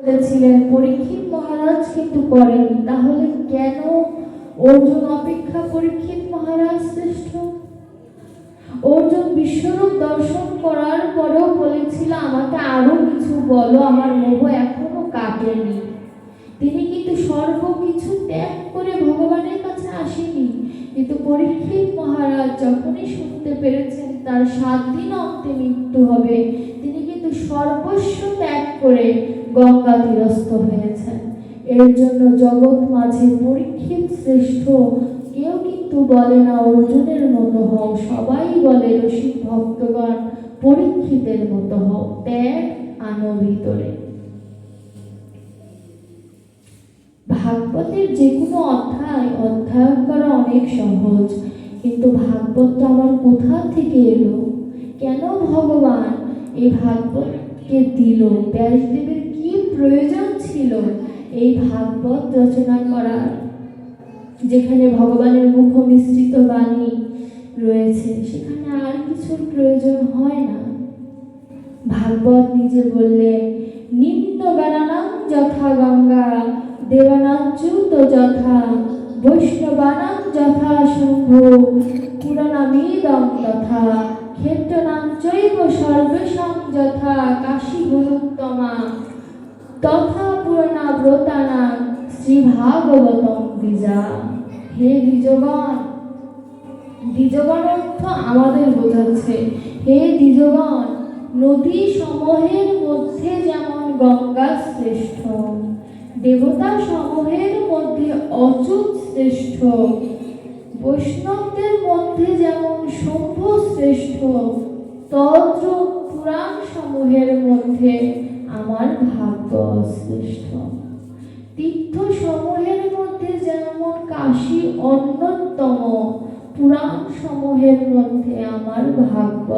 করেছিলেন পরীক্ষিত মহারাজ কিন্তু করেনি তাহলে কেন অর্জুন অপেক্ষা পরীক্ষিত মহারাজ শ্রেষ্ঠ? অর্জুন বিশ্বরূপ দর্শন করার পরেও বলেছিল, আমাকে আরও কিছু বলো, আমার মোহ এখনও কাটেনি। তিনি কিন্তু সর্বকিছু ত্যাগ করে ভগবানের কাছে আসেনি। কিন্তু পরীক্ষিত মহারাজ যখনই শুনতে পেরেছেন, তার সাত দিন অন্তে মৃত্যু হবে। তিনি কিন্তু সর্বস্ব ত্যাগ করে গঙ্গা তীরস্থ হয়েছেন। এর জন্য জগৎ মাঝে পরীক্ষিত শ্রেষ্ঠ। কেউ কিন্তু বলে না, অর্জুনের মতো হও। সবাই বলে রসিক ভক্তগণ, পরীক্ষিতের মতো হও। ত্যাগ আনো ভিতরে। ভাগবতের যে কোনো অধ্যায়, অধ্যয়ন করা অনেক সহজ। কিন্তু ভাগবতটা আমার কোথা থেকে এলো? কেন ভগবান এই ভাগবতকে দিল? ব্যাসদেবের প্রয়োজন ছিল এই ভাগবত রচনা করার, যেখানে ভগবানের মুখ মিশ্রিত বাণী রয়েছে, সেখানে আর কিছুর প্রয়োজন হয় না। ভাগবত নিজে বললেন নিম্ন গানানাম যথা গঙ্গা দেবানাচ্যুত যথা বৈষ্ণবানাম যথা শম্ভ পুরাণামিদম তথা, ক্ষেত্রনাম চৈব সর্বেশাম যথা, কাশী গুরুত্তমা। তথা পূর্ণা ব্রতানাম শ্রী ভাগবতম দ্বিজা। হে দ্বিজগণ দ্বিজগণ অর্থ আমাদের বোঝাচ্ছে। হে দ্বিজগণ নদী সমূহের মধ্যে যেমন গঙ্গা শ্রেষ্ঠ দেবতা সমূহের মধ্যে অচ্যুত শ্রেষ্ঠ, বৈষ্ণবদের মধ্যে যেমন শম্ভ শ্রেষ্ঠ তদ্র পুরাণ সমূহের মধ্যে আমার ভাগ্য শ্রেষ্ঠ তীর্থ সমূহের মধ্যে যেমন কাশী অন্যতম পুরাণ সমূহের মধ্যে আমার ভাগ্য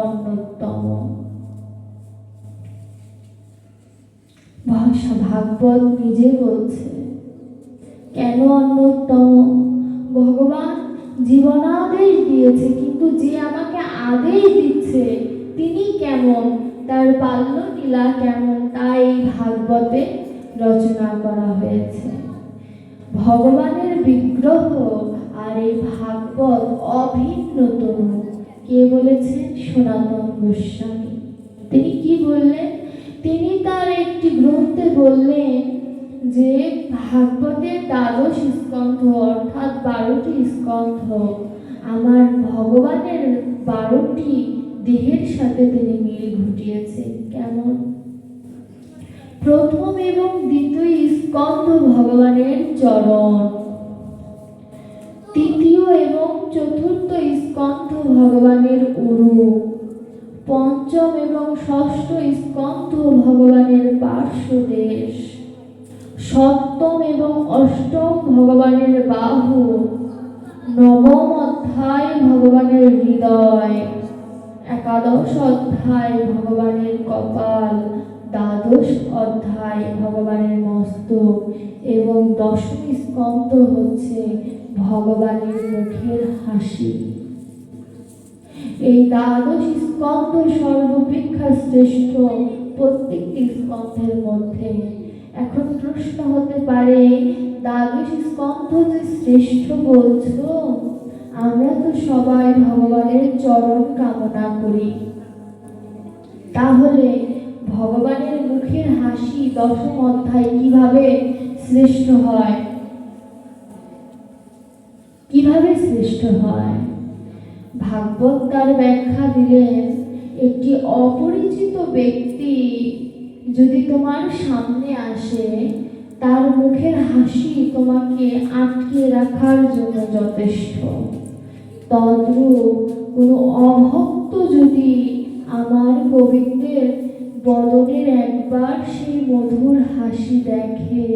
অন্যতম। ভাষা ভাগবত নিজে বলছে, কেন অন্যতম? ভগবান জীবনাদেশ দিয়েছে, কিন্তু যে আমাকে আদেশ দিচ্ছে, তিনি কেমন তার বাল্য লীলা কেমন তা এই ভাগবতে রচনা করা হয়েছে। ভগবানের বিগ্রহ আর এই ভাগবত অভিন্ন তনু কে বলেছেন? সনাতন গোস্বামী। তিনি কি বললেন? তিনি তার একটি গ্রন্থে বললেন যে ভাগবতের দ্বাদশ স্কন্ধ অর্থাৎ বারোটি স্কন্ধ আমার ভগবানের বারোটি দেহের সাথে তিনি মিল ঘটিয়েছেন। কেমন? প্রথম এবং দ্বিতীয় স্কন্ধ ভগবানের চরণ। তৃতীয় এবং চতুর্থ স্কন্ধ ভগবানের উরু পঞ্চম এবং ষষ্ঠ স্কন্ধ ভগবানের পার্শ্বদেশ। সপ্তম এবং অষ্টম ভগবানের বাহু। নবম অধ্যায় ভগবানের হৃদয়। একাদশ অধ্যায় ভগবানের কপাল, দ্বাদশ অধ্যায় ভগবানের মস্তক এবং দশম স্কন্ধ হচ্ছে ভগবানের মুখের হাসি। এই দ্বাদশ স্কন্ধ সর্বাপেক্ষা শ্রেষ্ঠ প্রত্যেকটি স্কন্ধের মধ্যে। এখন প্রশ্ন হতে পারে, দ্বাদশ স্কন্ধ যে শ্রেষ্ঠ বলছো আমরা তো সবাই ভগবানের চরণ কামনা করি। তাহলে ভগবানের মুখের হাসি দশম অধ্যায় কীভাবে শ্রেষ্ঠ হয়? কীভাবে শ্রেষ্ঠ হয়? ভাগবত তার ব্যাখ্যা দিলেন, একটি অপরিচিত ব্যক্তি যদি তোমার সামনে আসে, তার মুখের হাসি তোমাকে আটকে রাখার জন্য যথেষ্ট। তদ্রূপ কোনো অভক্ত যদি আমার গোবিন্দের বদনের একবার সেই মধুর হাসি দেখে।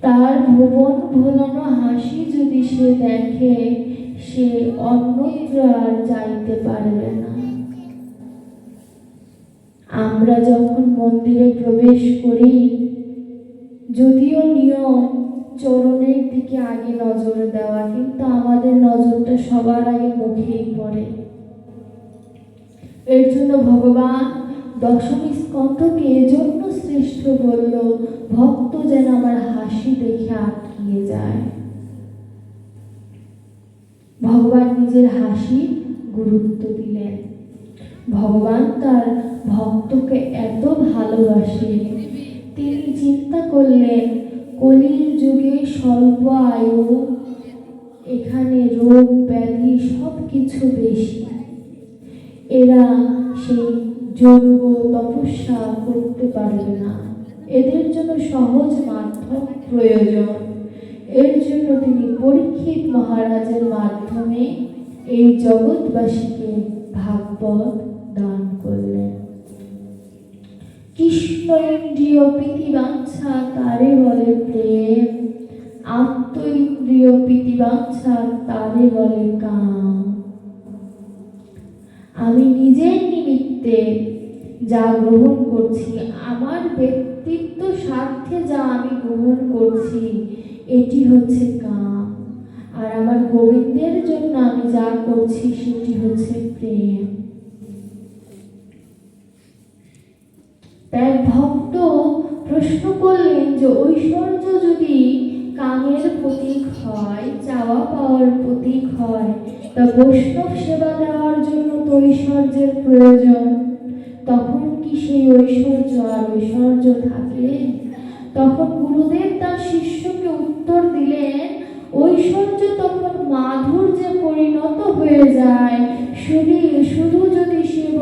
তার ভুবন ভোলানো হাসি যদি সে দেখে, সে অন্যত্র আর যাইতে পারবে না। আমরা যখন মন্দিরে প্রবেশ করি, যদিও নিয়ম চরণের দিকে আগে নজর দেওয়া, কিন্তু আমাদের নজরটা সবার আগে মুখেই পড়ে। এর জন্য ভগবান দশম স্কন্ধকে এজন্য শ্রেষ্ঠ বলল, ভক্ত যেন আমার হাসি দেখে আটকিয়ে যায়। ভগবান নিজের হাসি গুরুত্ব দিলেন। ভগবান তার ভক্তকে এত ভালোবাসে তিনি চিন্তা করলেন কলির যুগে স্বল্প আয়ু, এখানে রোগ, ব্যাধি সব কিছু বেশি। এরা সেই যোগ্য তপস্যা করতে পারবে না। এদের জন্য সহজ মাধ্যম প্রয়োজন। এর জন্য তিনি পরীক্ষিত মহারাজের মাধ্যমে এই জগৎবাসীকে ভাগবত দান করলেন। কৃষ্ণ ইন্দ্রিয় প্রীতিবাঞ্ছা তারে বলে প্রেম আত্ম ইন্দ্রিয় প্রীতিবাঞ্ছা তারে বলে কাম। আমি নিজের নিমিত্তে যা গ্রহণ করছি, আমার ব্যক্তিত্ব স্বার্থে যা আমি গ্রহণ করছি, এটি হচ্ছে কাম। আর আমার গোবিন্দের জন্য আমি যা করছি, সেটি হচ্ছে প্রেম। তাই ভক্ত প্রশ্ন করলেন যে, ঐশ্বর্য যদি কামের প্রতীক হয়, চাওয়া পাওয়ার প্রতীক হয়, তা বৈষ্ণব সেবা দেওয়ার জন্য তো ঐশ্বর্যের প্রয়োজন। তখন কি সেই ঐশ্বর্য আর ঐশ্বর্য থাকে? তখন গুরুদেব তার শিষ্যকে উত্তর দিলেন, ঐশ্বর্য তখন মাধুর্যে পরিণত হয়ে যায়। শুধু শুধু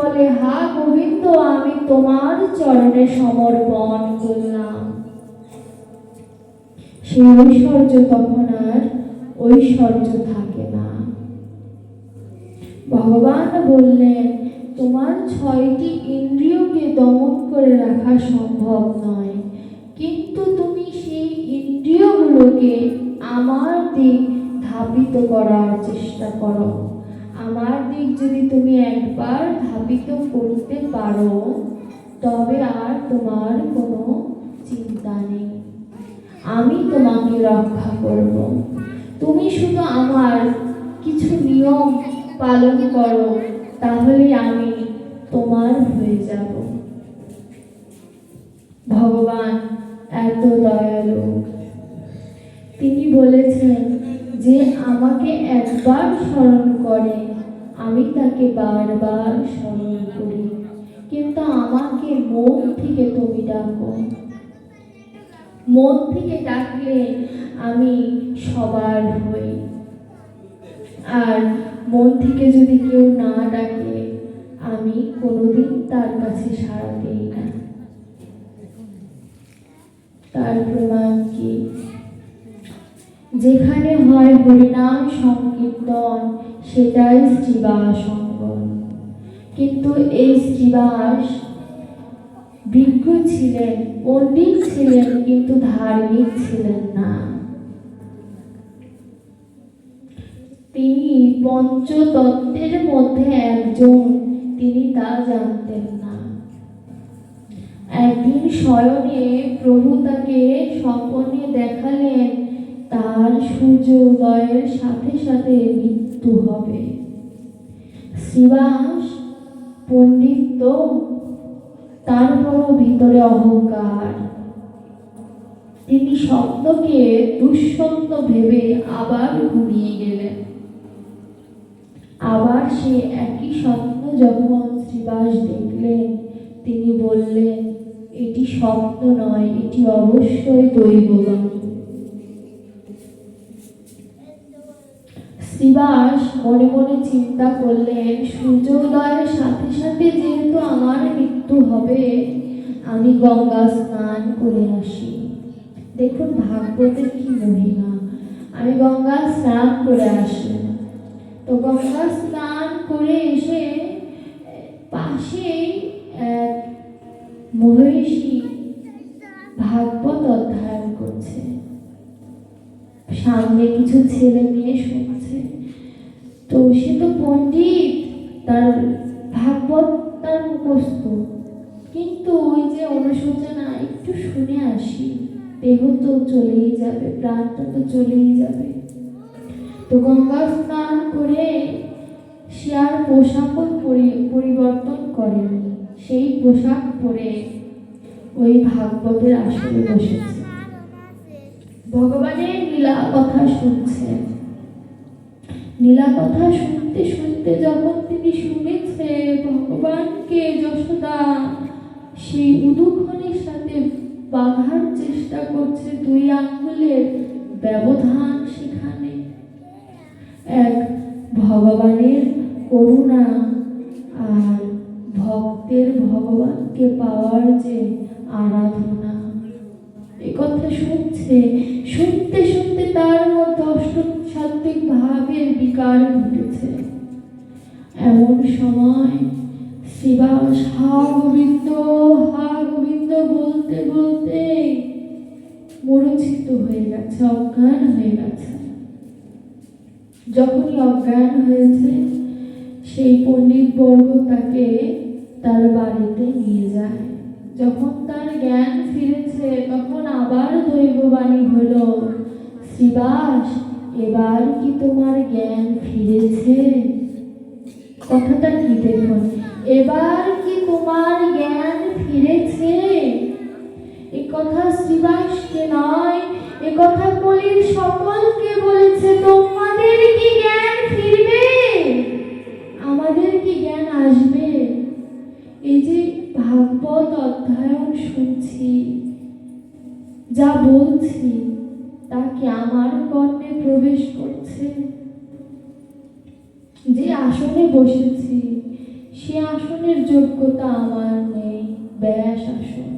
বলে, হা গোবিন্দ, আমি তোমার চরণে সমর্পণ করলাম। সেই ঐশ্বর্য তখন আর ঐশ্বর্য থাকে না। ভগবান বললেন, তোমার ছয়টি ইন্দ্রিয়কে দমন করে রাখা সম্ভব নয়, কিন্তু তুমি সেই ইন্দ্রিয়গুলোকে আমার দিক ধাবিত করার চেষ্টা করো। আমার দিক যদি তুমি একবার ধাবিত করতে পারো, তবে আর তোমার কোনো চিন্তা নেই। আমি তোমাকে রক্ষা করব। তুমি শুধু আমার কিছু নিয়ম পালন করো তাহলে আমি তোমার হয়ে যাব। ভগবান, এত দয়ালু। তিনি বলেছেন যে আমাকে একবার স্মরণ করে, আমি তাকে বারবার স্মরণ করি। কিন্তু আমাকে মন থেকে তুমি ডাকো। মন থেকে ডাকলে আমি সবার হই। আর মন থেকে যদি কেউ না ডাকে, আমি কোনোদিন তার কাছে সাড়া দিই না। তার প্রমাণ কি? যেখানে হয় হরিনাম সংকীর্তন, সেটাই শ্রীবাসঙ্গন কিন্তু এই শ্রীবাস বিজ্ঞ ছিলেন, পণ্ডিত ছিলেন, কিন্তু ধার্মিক ছিলেন না। তিনি পঞ্চতত্ত্বের মধ্যে একজন, তিনি তা জানতেন না। একদিন শয়নে প্রভু তাকে স্বপনে দেখালেন তার সূর্য উদয়ের সাথে সাথে মৃত্যু হবে। শ্রীবাস পণ্ডিত তো তারপরও ভিতরে অহংকার। তিনি স্বপ্নকে দুঃস্বপ্ন ভেবে আবার ঘুমিয়ে গেলেন। আবার সে একই স্বপ্ন যখন শ্রীবাস দেখলেন, তিনি বললেন, এটি স্বপ্ন নয়, এটি অবশ্যই দৈববাণী। শ্রীবাস মনে মনে চিন্তা করলেন, সূর্যোদয়ের সাথে সাথে যেহেতু আমার মৃত্যু হবে, আমি গঙ্গা স্নান করে আসি। দেখুন, ভাগবতের কি মহিমা। আমি গঙ্গা স্নান করে আসি। তো গঙ্গা স্নান করে এসে পাশেই এক মহিষী ভাগবত অধ্যয়ন করছে। সামনে কিছু ছেলে মেয়ে শুনছে তো সে তো পণ্ডিত, তার ভাগবত তার মুখস্থ। কিন্তু ওই যে অনুশোচনা, একটু শুনে আসি। দেহ তো চলেই যাবে, প্রাণটা তো চলেই যাবে। তো গঙ্গা স্নান করে সে আর পোশাকও পরি- পরিবর্তন করেনি সেই পোশাক পরে ওই ভাগবতের আসরে বসেছে। ভগবানের লীলা কথা শুনছেন। নীলা কথা শুনতে শুনতে যখন তিনি শুনেছে, ভগবানকে যশোদা। সেই উদুক্ষণের সাথে বাঁধার চেষ্টা করছে দুই আঙ্গুলের ব্যবধান সেখানে। এক ভগবানের করুণা আর ভক্তের ভগবানকে পাওয়ার যে আরাধনা। কথা শুনছে, শুনতে শুনতে তার মধ্যে অষ্টসাত্বিক ভাবের বিকার ঘটেছে। এমন সময় শিবাস হা গোবিন্দ হা গোবিন্দ বলতে বলতে মরুচিত হয়ে গেছে, অজ্ঞান হয়ে গেছে। যখনই অজ্ঞান হয়েছে, সেই পণ্ডিত বর্গ তাকে তার বাড়িতে নিয়ে যায়। যখন তার জ্ঞান ফিরেছে, তখন আবার দৈববাণী হলো শ্রীবাস এবার কি তোমার জ্ঞান ফিরেছে? কথাটা কি দেখুন? এবার কি তোমার জ্ঞান ফিরেছে? এ কথা শ্রীবাসকে নয়, এ কথা কলির সকলকে বলেছে, তোমাদের কি জ্ঞান ফিরবে? আমাদের কি জ্ঞান আসবে? এই যে ভাগবত অধ্যয়ন শুনছি, যা বলছি তা কি আমার কর্ণে প্রবেশ করছে। যে আসনে বসেছি, সে আসনের যোগ্যতা আমার নেই, ব্যাস আসন।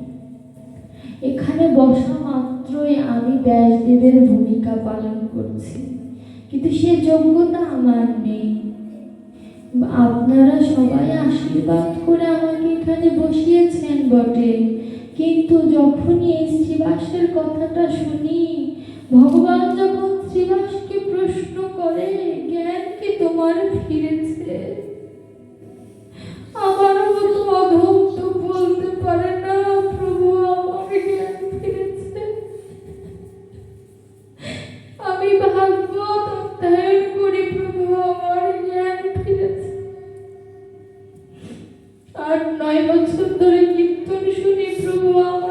এখানে বসা মাত্রই আমি ব্যাসদেবের ভূমিকা পালন করছি, কিন্তু সে যোগ্যতা আমার নেই। আপনারা সবাই আশীর্বাদ করে আমাকে এখানে বসিয়েছেন বটে, কিন্তু যখনই এই শ্রীবাসের কথাটা শুনি ভগবান যখন শ্রীবাসকে প্রশ্ন করে, জ্ঞান কি তোমার ফিরেছে? আমার মতো অধম তো বলতে পারে না, প্রভু আমার জ্ঞান ফিরেছে। আমি অধ্যয়ন করি, প্রভু, আমার জ্ঞান ফিরেছে। আর নয় বছর ধরে কীর্তন শুনি, প্রভু আমার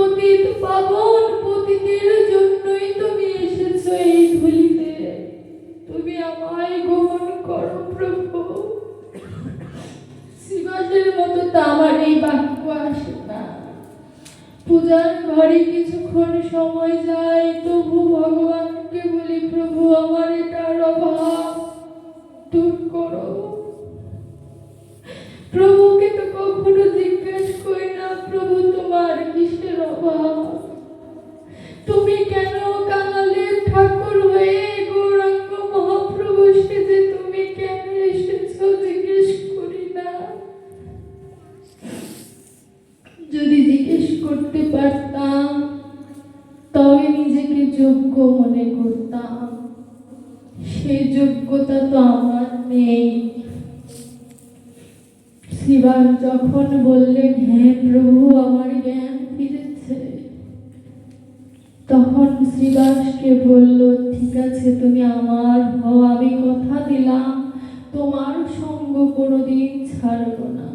পতিত পাবন পতিতের জন্যই তুমি এসেছ এই ধুলিতে। তুমি আমায় গ্রহণ করো প্রভু। শিবাজের মতো তো আমার এই বাক্য আসে না। পূজার ঘরে কিছুক্ষণ সময় যায়, তবু ভগবানকে তখন শ্রীবাসকে বলল, ঠিক আছে, তুমি আমার হও, আমি কথা দিলাম। তোমার সঙ্গ কোনোদিন ছাড়ব না।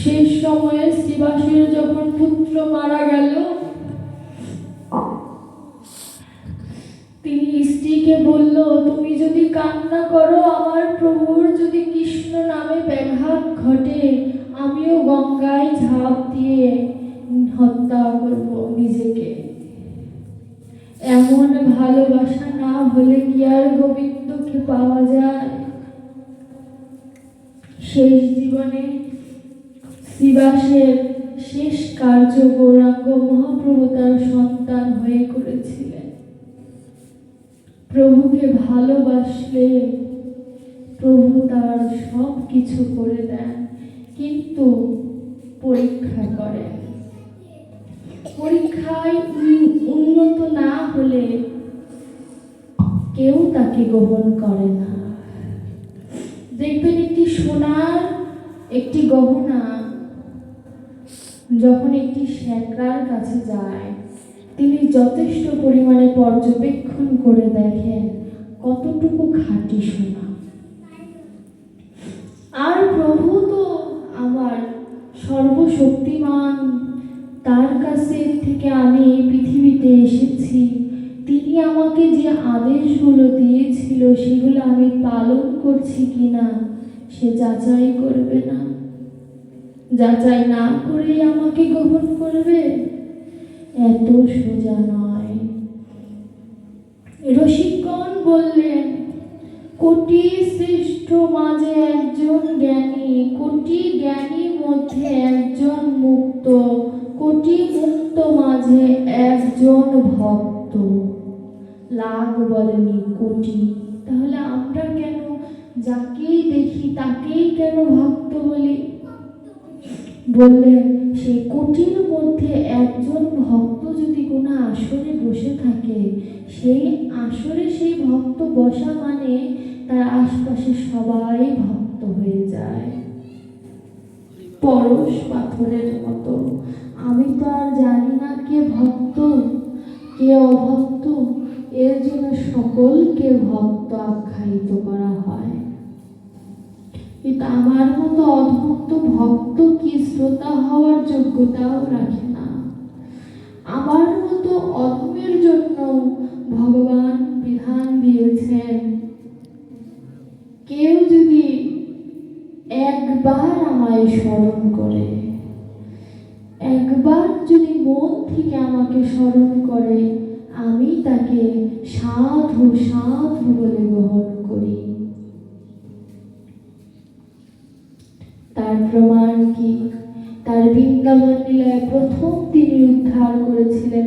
শেষ সময়ে শ্রীবাসের যখন পুত্র মারা গেল, তিনি স্ত্রীকে বলল, তুমি যদি কান্না করো, আমার প্রভুর যদি কৃষ্ণ নামে ব্যাঘাত ঘটে, আমিও গঙ্গায় ঝাঁপ দিয়ে হত্যা করব নিজেকে। এমন ভালোবাসা না হলে কি আর গোবিন্দকে পাওয়া যায়? শেষ জীবনে শিবাসের শেষ কার্য গৌরাঙ্গ মহাপ্রভু তার সন্তান হয়ে করেছিলেন। প্রভুকে ভালোবাসলে প্রভু তার সব কিছু করে দেন, কিন্তু পরীক্ষা করেন। পরীক্ষায় উন- উন্নত না হলে কেউ তাকে গ্রহণ করে না। দেখবেন একটি সোনার একটি গহনা যখন একটি শ্যাকরার কাছে যায়, তিনি যথেষ্ট পরিমাণে পর্যবেক্ষণ করে দেখেন কতটুকু খাঁটি সোনা। আর প্রভু তো আমার সর্বশক্তিমান তার কাছে থেকে আমি এই পৃথিবীতে এসেছি। তিনি আমাকে যে আদেশগুলো দিয়েছিল, সেগুলো আমি পালন করছি কিনা, সে যাচাই করবে না। যাচাই না করেই আমাকে গ্রহণ করবে? এত সোজা নয়। রসিকগণ বললেন, কোটি শ্রেষ্ঠ মাঝে একজন জ্ঞানী, কোটি জ্ঞানীর মধ্যে একজন মুক্ত। কোটি মুক্ত মাঝে একজন ভক্ত। লাখ বলেনি কোটি। তাহলে আমরা কেন যাকেই দেখি তাকেই কেন ভক্ত বলি? বললেন সেই কোটির মধ্যে একজন ভক্ত যদি কোনো আসরে বসে থাকে, সেই আসরে সেই ভক্ত বসা মানে তার আশপাশে সবাই ভক্ত হয়ে যায়। পরশ পাথরের মতো। আমি তো আর জানি না কে ভক্ত, কে অভক্ত। এর জন্য সকলকে ভক্ত আখ্যায়িত করা হয়। কিন্তু আমার মতো অধভক্ত ভক্ত কি শ্রোতা হওয়ার যোগ্যতাও রাখে না। আমার মতো অধমের জন্য ভগবান বিধান দিয়েছেন। কেউ যদি একবার আমায় স্মরণ করে আমাকে স্মরণ করে, আমি তাকে সাধু সাধু বলে গ্রহণ করি। তার প্রমাণ কি? তার বৃন্দাবন লীলায় প্রথম তিনি উদ্ধার করেছিলেন